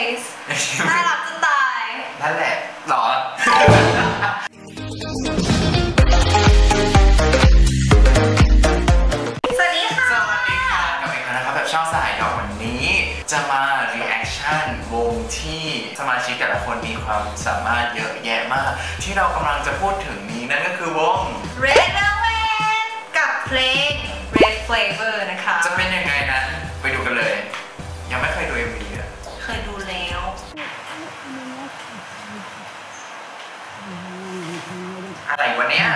face น่ารักจะตาย นั่นแหละหรอ สวัสดีค่ะ สวัสดีค่ะกลับมาอีกแล้วนะครับแบบช่องสายหยอกวันนี้ จะมา reaction วงที่สมาชิกแต่ละคนมีความสามารถเยอะแยะมาก ที่เรากำลังจะพูดถึงนี้นั่นก็คือวง Red อะไรวะเนี่ย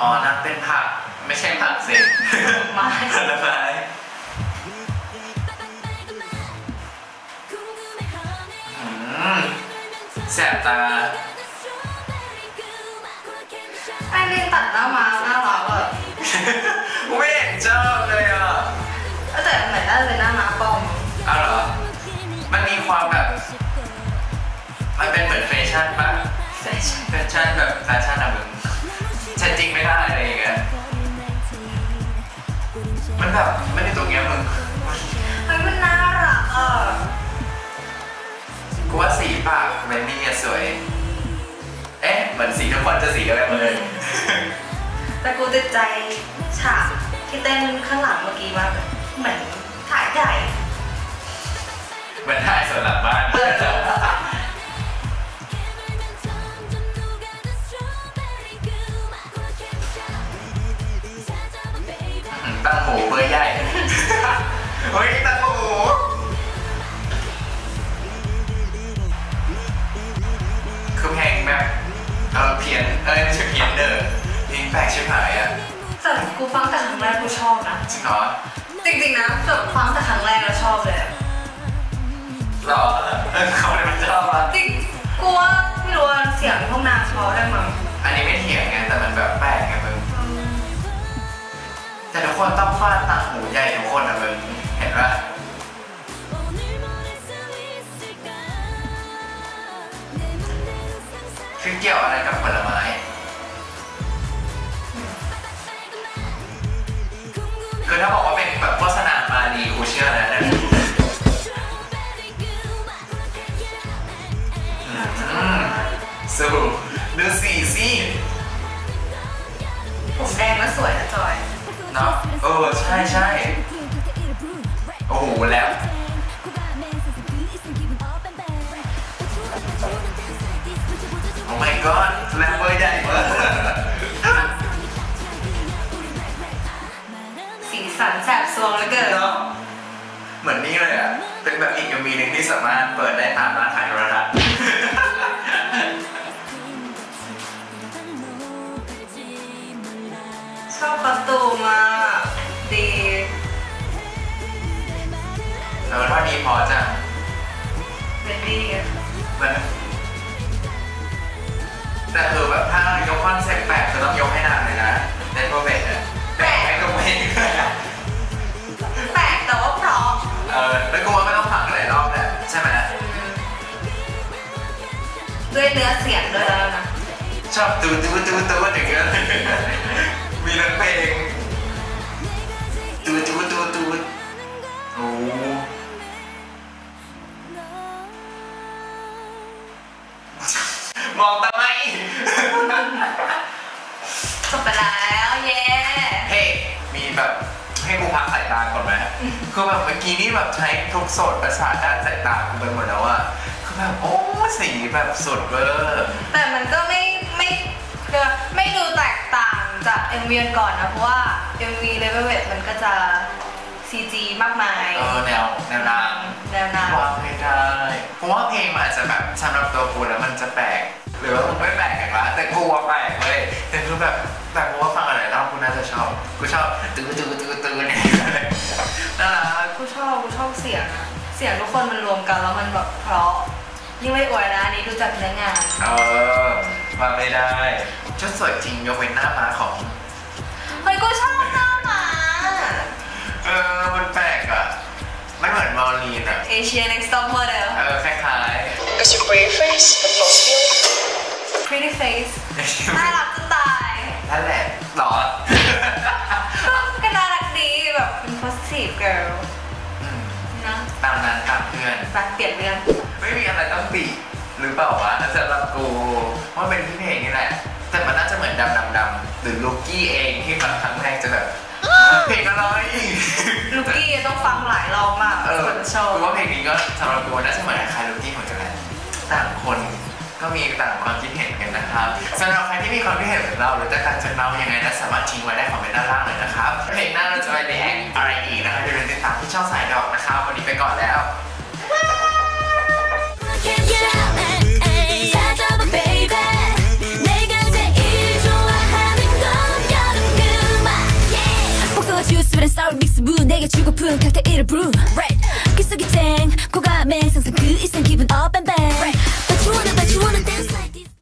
อ๋อนั่นเป็นผัก ไม่ใช่ผักสิไม้ผลไม้อืมแสบตาไอเล่นตัดหน้ามาหน้ารักอะไม่เห็นชอบเลยอะแต่เหมือนน่าจะเป็นหน้าม้าปลอมเอาเหรอ มันเป็นเหมือนแฟชั่นปะแฟชั่นแฟชั่นแบบแฟชั่นอะมึงใช้จริงไม่ได้อะไรอย่างเงี้ยมันแบบไม่ได้ตรงเนี้ยมึงเฮ้ยมันน่ารักอะกูว่าสีปากเวนนี่อะสวย เอ๊ะเหมือนสีทุกคนจะสีเดียวกันหมดเลย แต่กูติดใจฉากที่เต้นข้างหลังเมื่อกี้มากเลยเหมือนถ่ายใหญ่เหมือนถ่ายสวนหลังบ้าน ตั้งหูเบอร์ใหญ่เฮ้ยตั้งหูคือเพลงแบบเออเพี้ยนเอ้ยไม่ใช่เพี้ยนเด้อเพลงแปลกชิบหายอะแต่กูฟังแต่ครั้งแรกกูชอบนะจริงเหรอจริงๆนะแบบฟังแต่ครั้งแรกแล้วชอบเลยอะหรอเออเขาเลยมันชอบอะจริงกูว่าไม่รู้ว่าเสียงพวกนางเพราะได้มั้งอันนี้ไม่เถียง แต่ทุกคนต้องฟาดต่างหูใหญ่ทุกคนอะมึงเห็นปะคือเกี่ยวอะไรกับผลไม้คือถ้าบอกว่าเป็นแบบโฆษณามาดีกูเชื่อแล้วนะอืมสู้ดูสีสิผมแดงแล้วสวยนะจอย เนาะเออใช่ใช่โอ้โหแล้วโอ้ my god แรปเบอร์ใหญ่มากสีสันแสบซวงเหลือเกินเนาะเหมือนนี่เลยอะ เป็นแบบอีกมีหนึ่งที่สามารถเปิดได้ตามร้านขายโทรทัศน์ พอจะเป็นดีอะมันแต่คือแบบถ้ายกคอนเซ็ปต์แปลกคือต้องยกให้นานเลยนะเดนโปรเบตอะแปลกไม่ก็ไม่แปลกแต่ว่าเพราะเออแล้วกูว่าไม่ต้องผักหลายรอบแหละใช่ไหมด้วยเนื้อเสียงด้วยแล้วนะชอบตูตูตูตูอย่างเงี้ย มองทำไมจบไปแล้วเย้เฮ้มีแบบให้กูพักสายตาก่อนไหมคือแบบเมื่อกี้นี่แบบใช้ทุกโสดประสาทด้านสายตากูไปหมดแล้วอะคือแบบโอ้สีแบบสุดเวอร์แต่มันก็ไม่ไม่คือไม่ดูแตกต่างจาก MV ก่อนนะ เพราะว่า MV Level w e t มันก็จะ CG มากมาย เออ แนวแนวนางแนวนางวางไม่ได้เพราะว่าเพลงมันอาจจะแบบสำหรับตัวกูแล้วมันจะแปลก หรือว่ามึงไม่แปลกกันวะแต่กูว่าแปลกเลยแต่คือแบบแต่กูว่าฟังอะไรแล้วกูน่าจะชอบกูชอบตื้อตื้อตื้อตื้อเนี่ยน่ารักกูชอบกูชอบเสียงอะเสียงทุกคนมันรวมกันแล้วมันแบบเพราะนี่งไม่อวยนะอันนี้ดูจากเนื้องาน เออมาไม่ได้ชุดสวยจริงยกเว้นหน้าม้าของเฮ้ยกูชอบหน้าหมาเออมันแปลกอะมันเหมือนมอลลีนอะเอเชีย next top model เออคล้าย It's your pretty face, but most feel pretty face ๆน่ารักจะตายนั่นแหละหรอก็ก็น่ารักดีแบบเป็น positive Positive Girl อืมนะตามนั้นตามเพื่อนไปเปลี่ยนเรื่อง ไม่มีอะไรต้องติหรือเปล่าวะสำหรับกูว่าเป็นที่เพลงนี่แหละ แต่มันน่าจะเหมือนดำดำดำหรือลูกี้เองที่ฟังครั้งแรกจะแบบเพลงอะไรลูกี้ต้องฟังหลายรอบมากเออคนจะชอบกูว่าเพลงนี้ก็สำหรับกูน่าจะเหมือนคล้ายลูกี้เหมือนกันแหละต่างคน ก็มีต่างความคิดเห็นกันนะครับสำหรับใครที่มีความคิดเห็นเหมือนเราหรือต้องการจะเล่ายังไงนะสามารถทิ้งไว้ได้คอมเมนต์ด้านล่างเลยนะครับเพลงหน้าเราจะไปในแอคอะไรอีกนะครับอย่าลืมติดตามที่ช่องสายดอกนะครับวันนี้ไปก่อนแล้ว Can't get out, ay, ay. 찾아봐, baby. 내가 제일 좋아하는 건 여름 음악, yeah. 복숭아 주스랑 sour 믹스 부 내게 주고픈 칵테일을 brew.